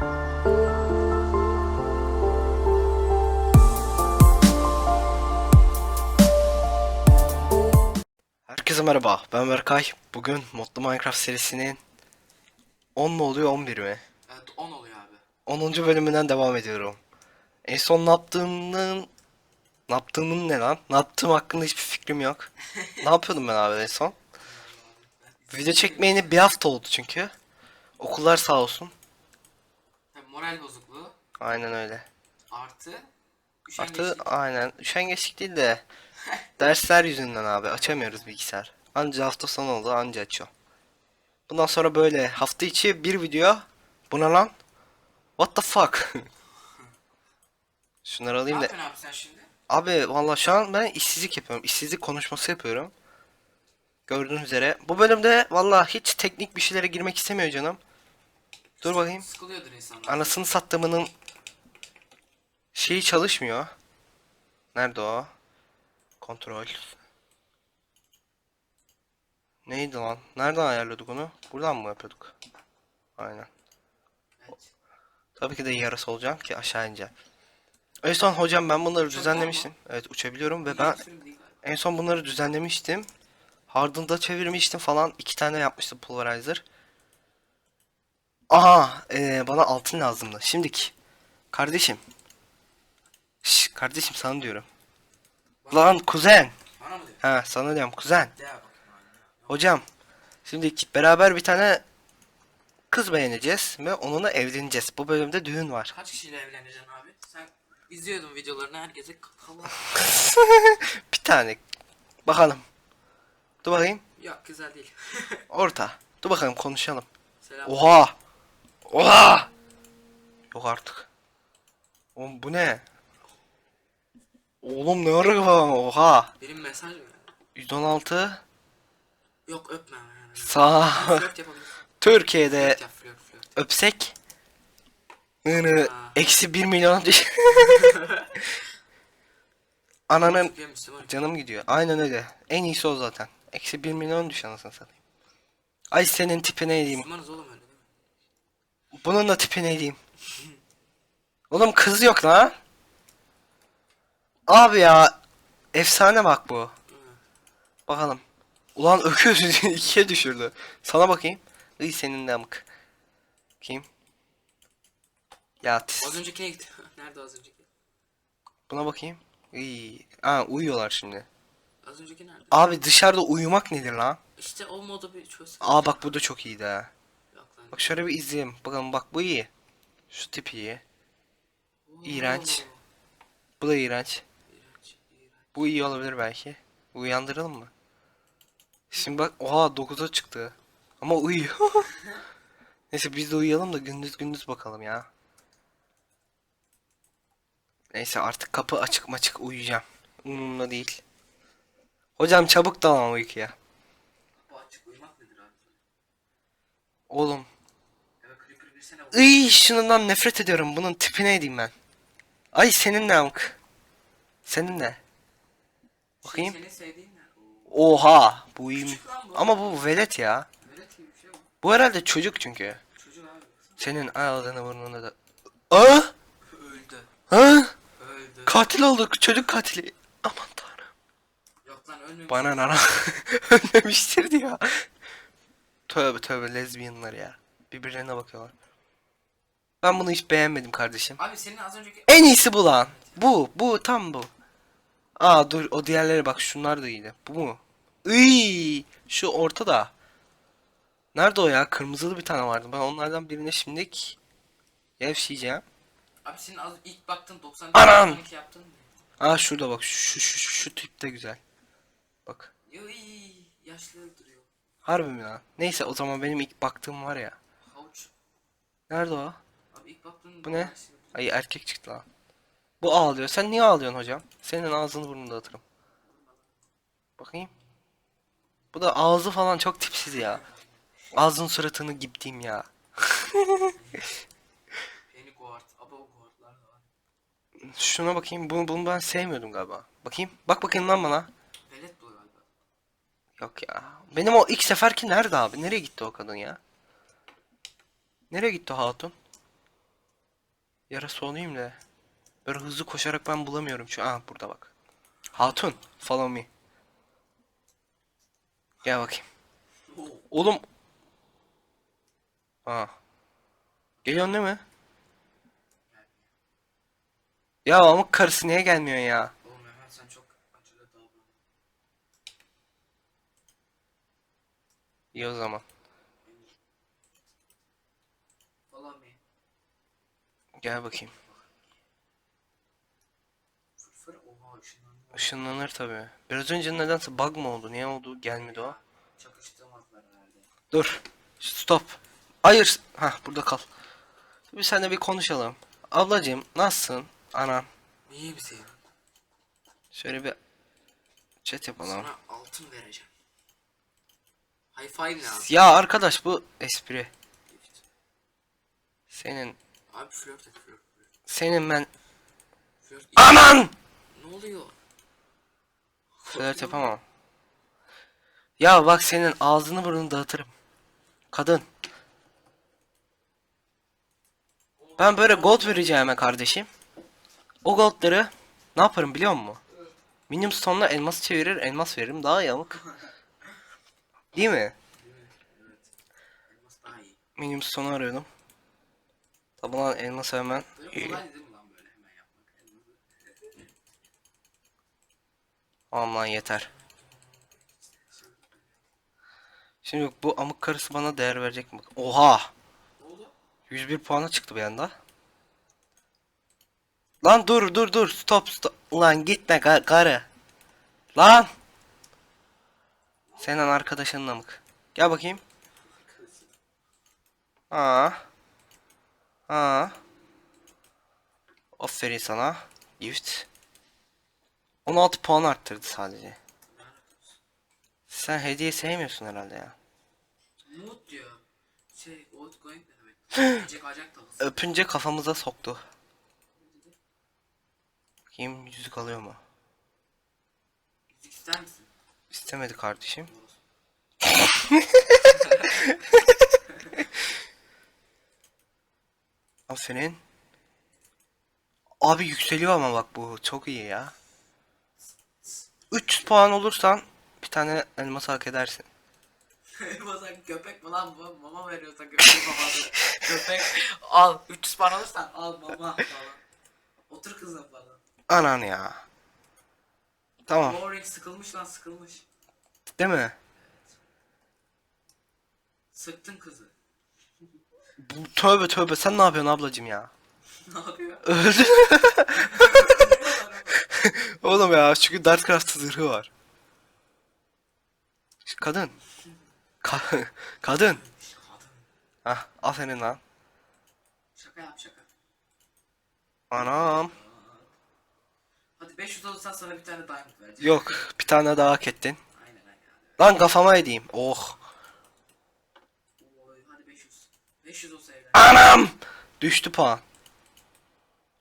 Herkese merhaba, ben Berkay. Bugün Modlu Minecraft serisinin 10 mu oluyor 11 mi? Evet 10 oluyor abi. 10. bölümünden devam ediyorum. En son ne yaptığımın... Ne yaptığımın ne lan? Ne yaptığım hakkında hiçbir fikrim yok. ne yapıyordum ben abi en son? Video çekmeyeni bir hafta oldu çünkü. Okullar sağ olsun. Moral bozukluğu Aynen öyle. artı Artı aynen üşengeçlik değil de dersler yüzünden abi açamıyoruz bilgisayar. Anca hafta sonu oldu anca açıyor. Bundan sonra böyle hafta içi bir video. Buna lan. What the fuck? Şunları Ne alayım da. yapıyorsun abi sen şimdi? Abi valla şu an ben işsizlik yapıyorum. İşsizlik konuşması yapıyorum. Gördüğünüz üzere. Bu bölümde valla hiç teknik bir şeylere girmek istemiyor canım. Dur bakayım. Sıkılıyordur insanlar. Anasını sattığımının şeyi çalışmıyor. Nerede o? Kontrol. Neydi lan? Nereden ayarlıyorduk onu? Buradan mı yapıyorduk? Aynen. Evet. Tabii ki de yarısı olacağım ki aşağı ineceğim. En son hocam ben bunları Uçabiliyor düzenlemiştim. Evet uçabiliyorum ve ben en son bunları düzenlemiştim. Harden'da çevirmiştim falan. iki tane yapmıştım pulverizer. Aha eee, bana altın lazımdı. Şimdiki. Kardeşim. Şş, kardeşim sana diyorum. Lan kuzen. Bana mı diyor? Ha sana diyorum kuzen. Hocam. Şimdi beraber bir tane kız beğeneceğiz ve onunla evleneceğiz. Bu bölümde düğün var. Kaç kişiyle evleneceksin abi? Sen izliyordun videolarını herkese kapalı. bir tane. Bakalım. Dur bakayım. Yok güzel değil. Orta. Dur bakalım konuşalım. Selam. Oha! Oha! Yok artık. Oğlum bu ne? Oğlum ne ara var? Oha! Benim mesaj mı? 116 Yok öpme yani. sağ Flört yapabilirsin. Türkiye'de Flört yap flört flört. öpsek Nını Aa. eksi 1 milyon düş. Ananın Türkiye Müslüman. canım gidiyor. Aynen öyle. En iyisi o zaten. Eksi 1 milyon düş anasını satayım. Ay senin tipine edeyim. Müslümanız oğlum öyle? Bunun da tipine edeyim. Oğlum kız yok lan. Abi ya. Efsane bak bu. Bakalım. Ulan öküz ikiye düşürdü. Sana bakayım. Iy senin de amık. Kim? Ya tis. Az öncekine git. Nerede az önceki? Buna bakayım. Iy. Aa uyuyorlar şimdi. Az önceki nerede? Abi dışarıda uyumak nedir lan? İşte o modu bir çöz. Aa bak bu da çok iyiydi ha. Bak şöyle bir izleyelim. Bakalım bak bu iyi. Şu tip iyi. iğrenç. Bu da iğrenç. Bu iyi olabilir belki. Uyandıralım mı? Şimdi bak oha 9'a çıktı. Ama uyuyor. Neyse biz de uyuyalım da gündüz gündüz bakalım ya. Neyse artık kapı açık maçık uyuyacağım. Umurumda değil. Hocam çabuk dalan uykuya. Bu açık uyumak nedir abi? Oğlum. Iy şundan nefret ediyorum. Bunun tipine edeyim ben. Ay senin ne amk? Senin ne? Bakayım. Oo, Oha. Bu bu. Ama bu velet ya. Şey bu. Herhalde çocuk çünkü. Senin ağzını burnunu da. Aa! Öldü. Ha? Öldü. Katil olduk. Çocuk katili. Aman tanrım. Yok lan ölmemiş. Bana nana. Ölmemiştir ya. Tövbe tövbe lezbiyenler ya. Birbirlerine bakıyorlar. Ben bunu hiç beğenmedim kardeşim. Abi senin az önceki... En iyisi bu lan. Bu. Bu tam bu. Aa dur o diğerlere bak şunlar da iyiydi. Bu mu? Iy, şu ortada. Nerede o ya? Kırmızılı bir tane vardı. Ben onlardan birine şimdilik gevşeyeceğim. Abi senin az ilk baktın 90 Anam! 92 yaptın? Aa şurada bak şu şu şu, şu tip de güzel. Bak. İyi yaşlı duruyor. Harbi mi lan? Neyse o zaman benim ilk baktığım var ya. Havuç. Nerede o? İlk baktın Bu ne? Ay erkek çıktı lan. Bu ağlıyor. Sen niye ağlıyorsun hocam? Senin ağzını burnunu dağıtırım. Bakayım. Bu da ağzı falan çok tipsiz ya. Ağzın suratını gittiğim ya. Penny guard. Aba o guardlar da var. Şuna bakayım. Bunu, bunu ben sevmiyordum galiba. Bakayım. Bak bakayım lan bana. Velet bu galiba. Yok ya. Benim o ilk seferki nerede abi? Nereye gitti o kadın ya? Nereye gitti o hatun? Yarası olayım da. Böyle hızlı koşarak ben bulamıyorum şu an burada bak. Hatun, follow me. Gel bakayım. Oğlum. Aa. Geliyorsun değil mi? Ya ama karısı niye gelmiyor ya? Oğlum Mehmet sen çok acele davran. İyi o zaman. Follow me. Gel bakayım. Fır fır oha ışınlanma. Işınlanır tabii. Biraz önce nedense bug mı oldu? Niye oldu? Gelmedi o. Çakıştırmadılar herhalde. Dur. Stop. Hayır. Hah burada kal. Bir seninle bir konuşalım. Ablacığım nasılsın? Anam. İyi misin? Şöyle bir chat yapalım. Sana altın vereceğim. High five ne abi? Ya arkadaş bu espri. Senin Abi flört et flört. senin ben Flört. anan Ne oluyor? flört yapamam. Ya bak senin ağzını burnunu dağıtırım. Kadın. Ben böyle gold vereceğime kardeşim. O goldları ne yaparım biliyor musun? Minimum stone'la elmas çevirir, elmas veririm daha yamuk. Değil mi? Elmas daha iyi. Minimum stone'u arıyordum. Tabi lan elmas hemen. Lan? Elması. Aman yeter. Şimdi bu amık karısı bana değer verecek mi? Oha! Ne oldu? 101 puana çıktı bir anda. Lan dur dur dur stop stop. Ulan gitme ka- karı. Lan! Senin arkadaşının amık. Gel bakayım. Aa. Aa. Aferin sana. Gift. 16 puan arttırdı sadece. Sen hediye sevmiyorsun herhalde ya. Mood diyor. Şey, old going ne demek? Acak takılsın. Öpünce kafamıza soktu. Bakayım yüzük alıyor mu? Müzik ister misin? İstemedi kardeşim. Aferin. Abi yükseliyor ama bak bu çok iyi ya. 300 puan olursan bir tane elmas hak edersin. Bazen köpek mi lan bu? Mama veriyorsa köpek maması. köpek al. 300 para alırsan al mama falan. Otur kızım falan. Anan ya. Tamam. Boring sıkılmış lan sıkılmış. Değil mi? Sıktın kızı. Bu, tövbe tövbe sen ne yapıyorsun ablacım ya? ne yapıyor? Öldü. Oğlum ya çünkü Dartcraft zırhı var. Kadın. Ka- kadın. Hah aferin lan. Şaka yap şaka. Anam. Hadi 500 olursan sana bir tane diamond vereceğim. Yok bir tane daha hak ettin. Aynen aynen. Lan kafama edeyim. Oh. Oy, hadi 500. 500 olsa evlen. Anam. Düştü puan.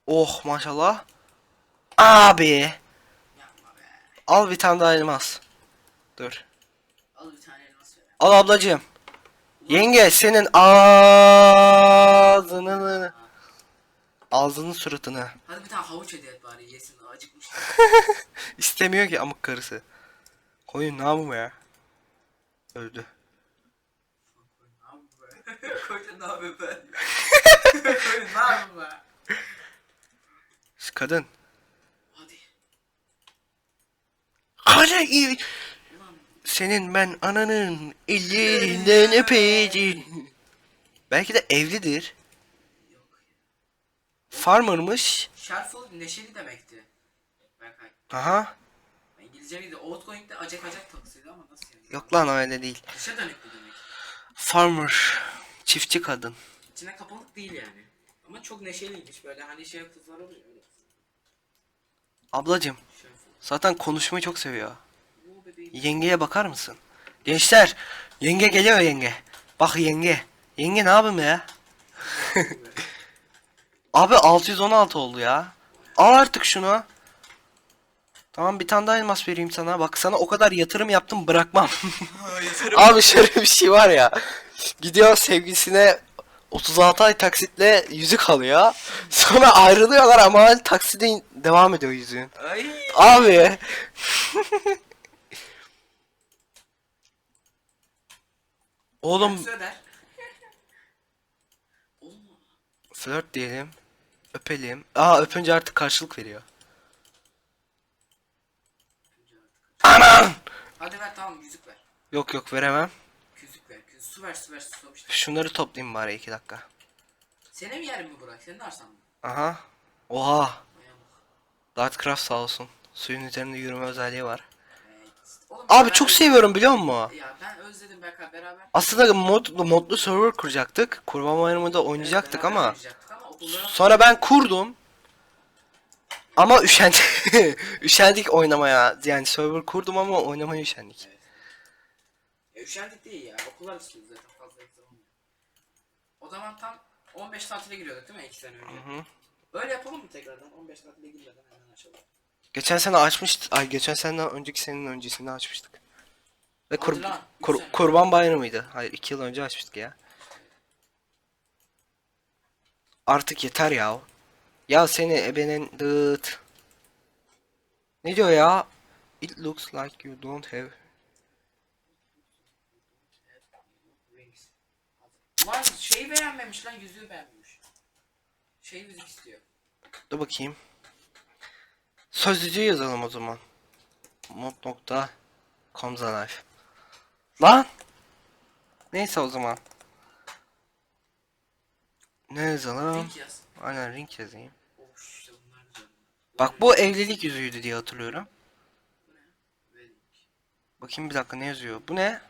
Oh maşallah. Abi. Yapma be. Al bir tane daha elmas. Dur. Al bir tane elmas ver. Al ablacığım. Yenge senin ağzını ağzının suratını Hadi bir tane havuç hediye et bari yesin acıkmış. istemiyor ki amık karısı. Koyun ne yapayım ya? Öldü. ne yapayım ben? Koca ne yapayım be? Şu Kadın. Hadi. Ulan Senin ben ananın ellerinden öpeceğim. Belki de evlidir. yok. Farmer'mış. Shareful neşeli demekti. Berkay. Aha. İngilizce miydi? Outgoing de acak acak taksıydı ama nasıl yani? Yok lan öyle değil. Dışa demek. Farmer. Çiftçi kadın. İçine kapalık değil yani. Ama çok neşeliymiş böyle hani şey kızlar oluyor öyle. Ablacım. Zaten konuşmayı çok seviyor. Bebeğim. Yengeye bakar mısın? Gençler. Yenge geliyor yenge. Bak yenge. Yenge ne yapayım ya? Abi 616 oldu ya. Al artık şunu. Tamam bir tane daha elmas vereyim sana. Bak sana o kadar yatırım yaptım bırakmam. Abi şöyle bir şey var ya. Gidiyor sevgilisine 36 ay taksitle yüzük alıyor. Sonra ayrılıyorlar ama hala takside devam ediyor yüzüğün. Ay. Abi. Oğlum Taksi öder. Oğlum. flört diyelim. Öpelim. Aa öpünce artık karşılık veriyor. Anan! Hadi ver tamam yüzük ver. Yok yok veremem. Yüzük ver. Yüzük. Su ver su ver su işte. Şunları toplayayım bari iki dakika. Senin mi yerin mi Burak? Senin arsan mı? Aha. Oha. Dartcraft sağ olsun. Suyun üzerinde yürüme özelliği var. Evet. Oğlum, Abi çok seviyorum biliyor musun? Ya ben özledim Berkay beraber. Aslında modlu, modlu server kuracaktık. Kurban bayramında oynayacaktık beraber ama. oynayacaktık ama okullara- Sonra ben kurdum. Ama üşendik. üşendik oynamaya. Yani server kurdum ama oynamaya üşendik. Ya üşendik değil ya. Okullar istiyor zaten fazla. O zaman tam 15 tatile giriyorduk değil mi 2 sene önce? Hı hı. Öyle yapalım mı tekrardan? 15 tatile girmeden hemen açalım. Geçen sene açmıştık. Ay geçen seneden önceki senenin öncesinde açmıştık. Ve kur- Hadi lan, kur- sene. kurban bayramıydı. Hayır iki yıl önce açmıştık ya. Artık yeter ya. Ya seni ebenin dıt. Ne diyor ya? It looks like you don't have. Rings. Lan şeyi beğenmemiş lan yüzüğü beğenmemiş. Şey yüzük istiyor. Dur bakayım. Sözlüğü yazalım o zaman. Mod nokta comes alive. Lan! Neyse o zaman. Ne yazalım? Link yaz. Aynen ring yazayım. Of işte bunlar güzel. Bak bu evlilik yüzüğüydü diye hatırlıyorum. Bakayım bir dakika ne yazıyor? Bu ne?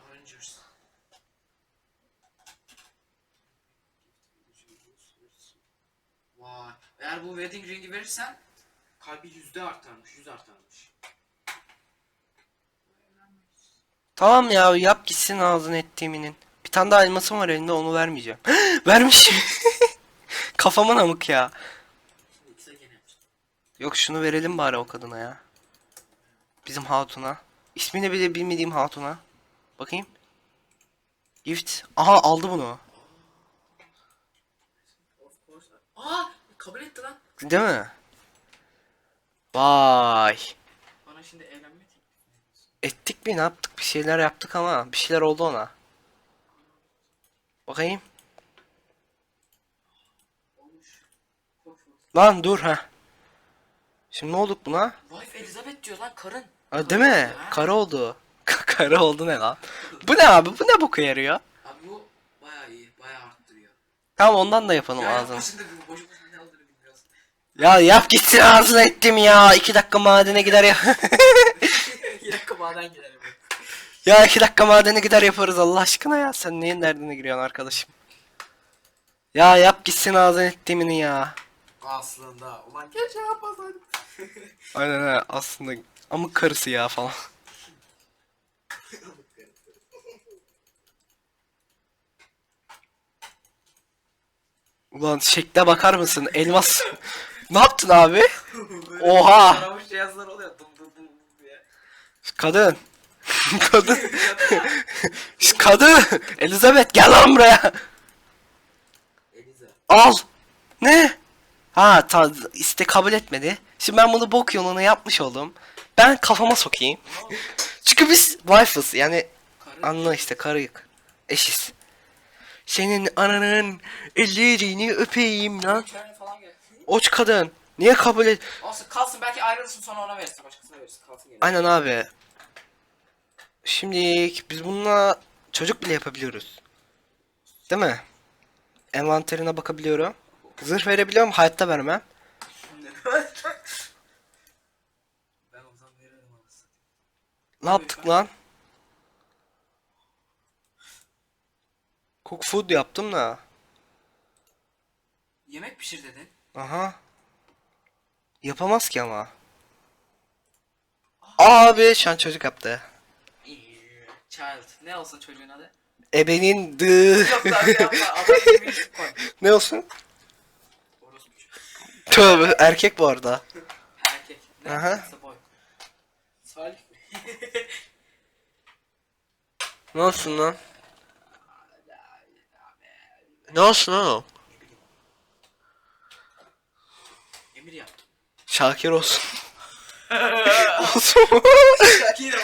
Vay. Eğer bu wedding ringi verirsen kalbi yüzde artarmış, yüz artarmış. Tamam ya yap gitsin ağzını ettiğiminin. Bir tane daha elmasım var elinde onu vermeyeceğim. Vermiş. Kafama namık ya. Şimdi ikisi gene yapacağım. Yok şunu verelim bari o kadına ya. Bizim hatuna. İsmini bile bilmediğim hatuna. Bakayım. Gift. Aha aldı bunu. Aa, kabul etti lan. Değil mi? Vay. Bana şimdi evlenme. Ettik mi ne yaptık? Bir şeyler yaptık ama bir şeyler oldu ona. Bakayım. Olmuş. Lan dur ha. Şimdi ne olduk buna? Wife Elizabeth diyor lan karın. Ha, değil mi? Karı oldu. Karı oldu ne lan? Bu ne abi? Bu ne boku yarıyor? Abi bu bayağı iyi, bayağı arttırıyor. Tamam ondan da yapalım Ya ağzını. Ya yap gitsin ağzına ettim ya. İki dakika madene gider ya. Bir dakika maden gidelim. ya iki dakika madene gider yaparız Allah aşkına ya. Sen neyin derdine giriyorsun arkadaşım? Ya yap gitsin ağzına ettiğimini ya. Aslında ulan keşke yapmasaydım. Aynen ha aslında amık karısı ya falan. Ulan şekle bakar mısın? Elmas. ne yaptın abi? Oha! Aramış cihazlar oluyor. Dum dum dum dum diye. Kadın. Kadın. Kadın. Elizabeth gel lan buraya. Eliza. Al. Ne? Ha ta, iste kabul etmedi. Şimdi ben bunu bok yolunu yapmış oldum. Ben kafama sokayım. Çünkü biz wife'ız yani anla işte karıyık. Eşiz. Senin ananın ellerini öpeyim lan. Oç kadın. Niye kabul et? Olsun kalsın belki ayrılırsın sonra ona verirsin başkasına verirsin kalsın gene. Aynen abi. Şimdi biz bununla çocuk bile yapabiliyoruz. Değil mi? Envanterine bakabiliyorum. Zırh verebiliyorum, hayatta vermem. ben o zaman veririm anasını. Ne yaptık lan? Cook food yaptım da. Yemek pişir dedin. Aha. Yapamaz ki ama. Abi şu an çocuk yaptı. Child. Ne olsun çocuğun adı? Ebenin dı. Yok lan yapma. Adam gibi koy. ne olsun? Tövbe erkek bu arada. Erkek. Ne Aha. boy. Salih mi? Ne olsun lan? Ne olsun oğlum? Emir yaptım. Şakir olsun. olsun. Şakir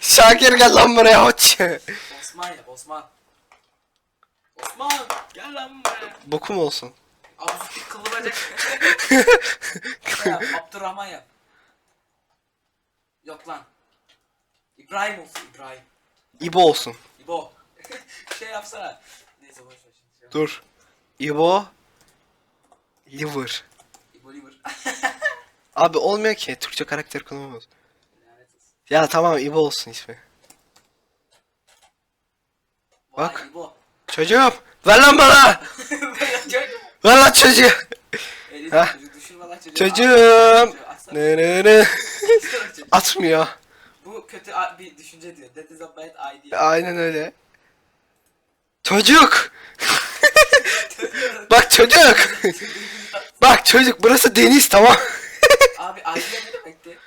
Şakir gel lan buraya hoç. Osman yap Osman. Osman gel lan buraya. Boku mu olsun? Abdülhamit kıllı bacak. Abdurrahman yap. Yok lan. İbrahim olsun İbrahim. İbo olsun. İbo. şey yapsana. Neyse boş ver şimdi. Şey. Dur. İbo. Liver. İbo liver. Abi olmuyor ki. Türkçe karakter kullanamıyoruz. Lanet olsun. Ya tamam İbo olsun ismi. Vay, Bak. İbo. Çocuğum. Ver lan bana. Ver lan çocuğu. Düşürme lan çocuğu. Çocuğum. Atsana. Ne ne ne. Atsana çocuğu. Atmıyor. Bu kötü a- bir düşünce diyor. That is a bad idea. Aynen öyle. Çocuk. Bak çocuk. Bak çocuk burası deniz tamam. Abi idea ne demekti?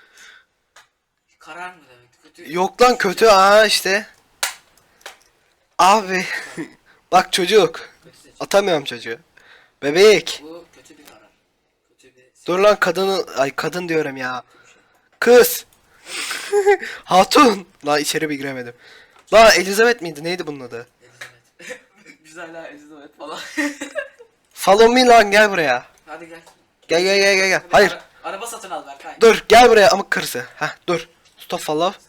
Karar mı demekti? Kötü. Yok lan kötü aa işte. Abi. Bak çocuk. Kötü seçim. Atamıyorum çocuğu. Bebek. Bu kötü bir karar. Kötü bir Dur lan kadını ay kadın diyorum ya. Kız. Hatun. Lan içeri bir giremedim. La Elizabeth miydi? Neydi bunun adı? Elizabeth. Güzel ha Elizabeth falan. Follow me lan gel buraya. Hadi gel. Gel gel gel gel gel. Hayır. ara- araba satın al Berkay. Dur gel buraya amık karısı. Heh dur. Stop follow.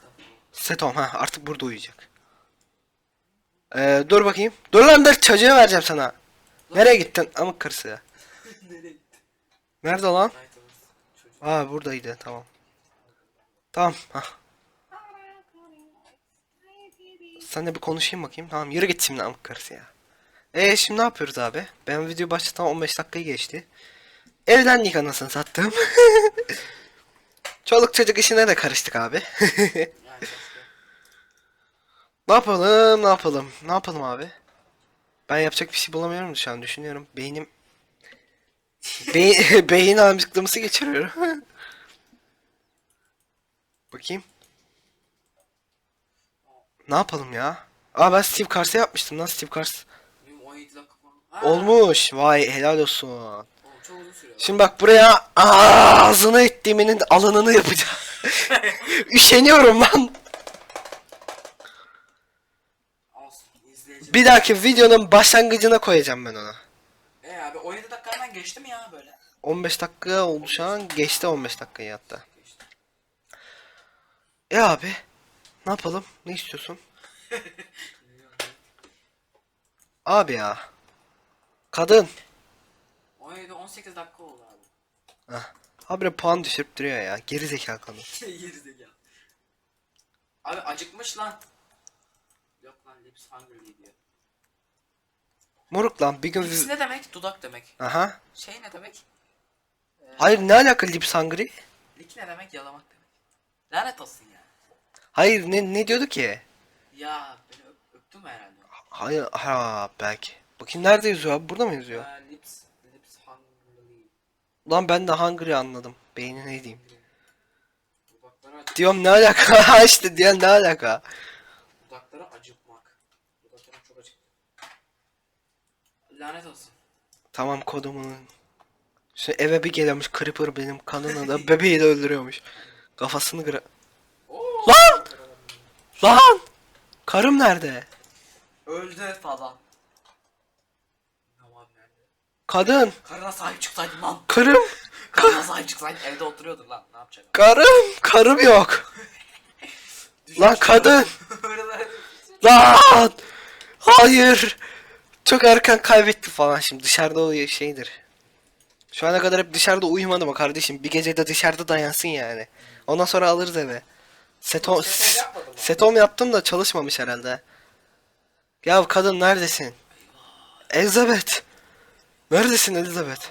Setom ha artık burada uyuyacak. Ee, dur bakayım. Dur lan dur çocuğu vereceğim sana. Nereye gittin amık karısı? Nereye gitti? Nerede lan? Aa buradaydı tamam. Tamam. Hah. Seninle bir konuşayım bakayım. Tamam yürü git şimdi amık karısı ya. Ee şimdi ne yapıyoruz abi? Ben video başlatan 15 dakikayı geçti. Evlendik anasını sattım. Çoluk çocuk işine de karıştık abi. Ne yapalım ne yapalım ne yapalım abi? Ben yapacak bir şey bulamıyorum şu an düşünüyorum. Beynim Be beyin amcıklaması geçiriyorum. Bakayım. Ne yapalım ya? Aa ben Steve Cars'a yapmıştım lan Steve Cars. Benim 17 dakika falan. Ha, Olmuş. Vay helal olsun. Şimdi bak buraya ağzını ettiğiminin alınını yapacağım. Üşeniyorum lan. Bir dahaki videonun başlangıcına koyacağım ben onu. E abi 17 dakika hemen geçti mi ya böyle? 15 dakika oldu şu an. Geçti 15 dakikayı hatta. Geçti. E abi. Ne yapalım? Ne istiyorsun? Abi ya. Kadın. 17 18 dakika oldu abi. Heh. Habire puan düşürüp duruyor ya. Geri zekalı kadın. Yeriz de gel. Abi acıkmış lan. Lips hungry. Moruk lan bir gün... Lips ne demek? Dudak demek. Aha. Şey ne demek? Hayır ne alaka lips hungry? Lik ne demek? Yalamak demek. Lanet olsun ya. Hayır ne ne diyordu ki? Ya beni öp, öptün mü herhalde? Hayır ha belki. Bakayım nerede yazıyor abi? Burada mı yazıyor? Ya lips, lips hungry. Lan ben de hungry anladım. Beyni ne diyeyim? Diyorum ne alaka? işte diyor ne alaka? Lanet olsun. Tamam kodumun. Şimdi eve bir geliyormuş Creeper benim kanını da bebeği de öldürüyormuş. Kafasını kıra... Lan! Lan! Karım nerede? Öldü falan. Tamam nerede? Kadın! Karına sahip çıksaydın lan. Karım! Karına sahip çıksaydın evde oturuyordur lan. Ne yapacaksın? Karım! Karım yok! Lan kadın! Lan! Hayır! Çok erken kaybetti falan şimdi dışarıda o şeydir. Şu ana kadar hep dışarıda uyumadım ama kardeşim. Bir gece de dışarıda dayansın yani. Ondan sonra alırız eve. Setom, Setom yaptım da çalışmamış herhalde. Ya kadın neredesin? Elizabeth. Neredesin Elizabeth?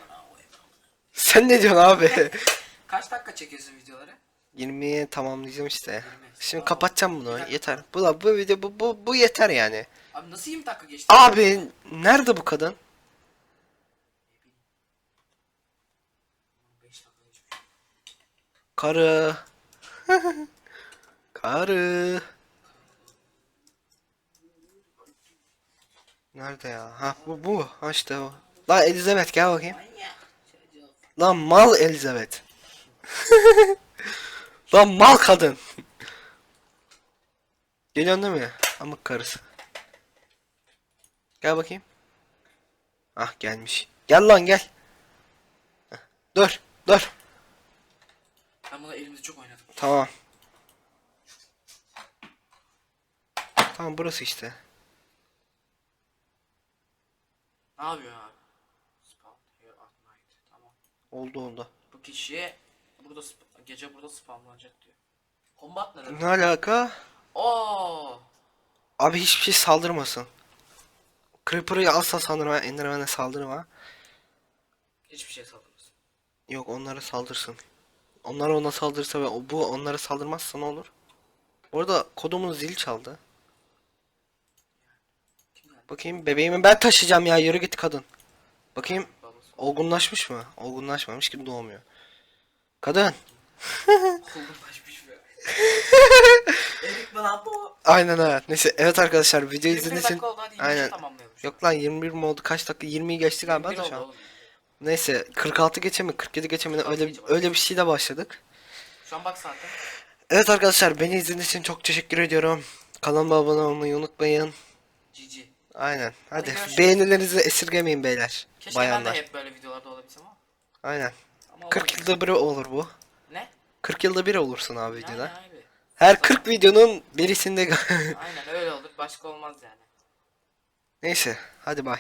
Sen ne diyorsun abi? Kaç dakika çekiyorsun videoları? 20'ye tamamlayacağım işte. 20. Şimdi kapatacağım bunu. Yeter. Bu da bu video bu bu, bu yeter yani. Abi nasıl 20 dakika geçti? Abi nerede bu kadın? 5 dakika geçmiş. Karı. Karı. Nerede ya? Ha bu bu. Ha işte o. Lan Elizabeth gel bakayım. Lan mal Elizabeth. Lan mal kadın. Geliyorsun değil mi? Amık karısı. Gel bakayım. Ah gelmiş. Gel lan gel. Heh, Dur dur. Ben bunu elimde çok oynadım. Tamam. Tamam burası işte. Ne yapıyor abi? Spawn here at night. Tamam. Oldu oldu. Bu kişi burada sp- gece burada spamlanacak diyor. Demek? Ne alaka? Oo. Abi hiçbir şey saldırmasın. Creeper'ı alsa saldırma, Enderman'e saldırma. Hiçbir şey saldırmasın. Yok onlara saldırsın. Onlar ona saldırsa ve bu onlara saldırmazsa ne olur? Bu arada kodumun zil çaldı. Bakayım bebeğimi ben taşıyacağım ya yürü git kadın. Bakayım olgunlaşmış mı? Olgunlaşmamış gibi doğmuyor. Kadın. Olgunlaşmış be. Erik mi lan bu? Aynen evet. Neyse evet arkadaşlar video 21 izlediğiniz için. dakika oldu hadi Aynen. Yok lan 21 mi oldu? Kaç dakika? 20'yi geçti galiba 21 da şu an. Neyse 46 geçe mi 47 geçe mi ne? 46 öyle öyle bir şeyle başladık. Şu an bak zaten. Evet arkadaşlar beni izlediğiniz için çok teşekkür ediyorum. Kanalıma abone olmayı unutmayın. Cici. Aynen. Hadi görüşürüz. beğenilerinizi esirgemeyin beyler. Keşke ben bayanlar. de hep böyle videolarda olabilsem ama. Aynen. ama 40 olmadı. yılda bir olur bu. Ne? 40 yılda bir olursun abi Yani videoda. abi. Her 40 videonun birisinde Aynen öyle olur. Başka olmaz yani. Neyse hadi bay.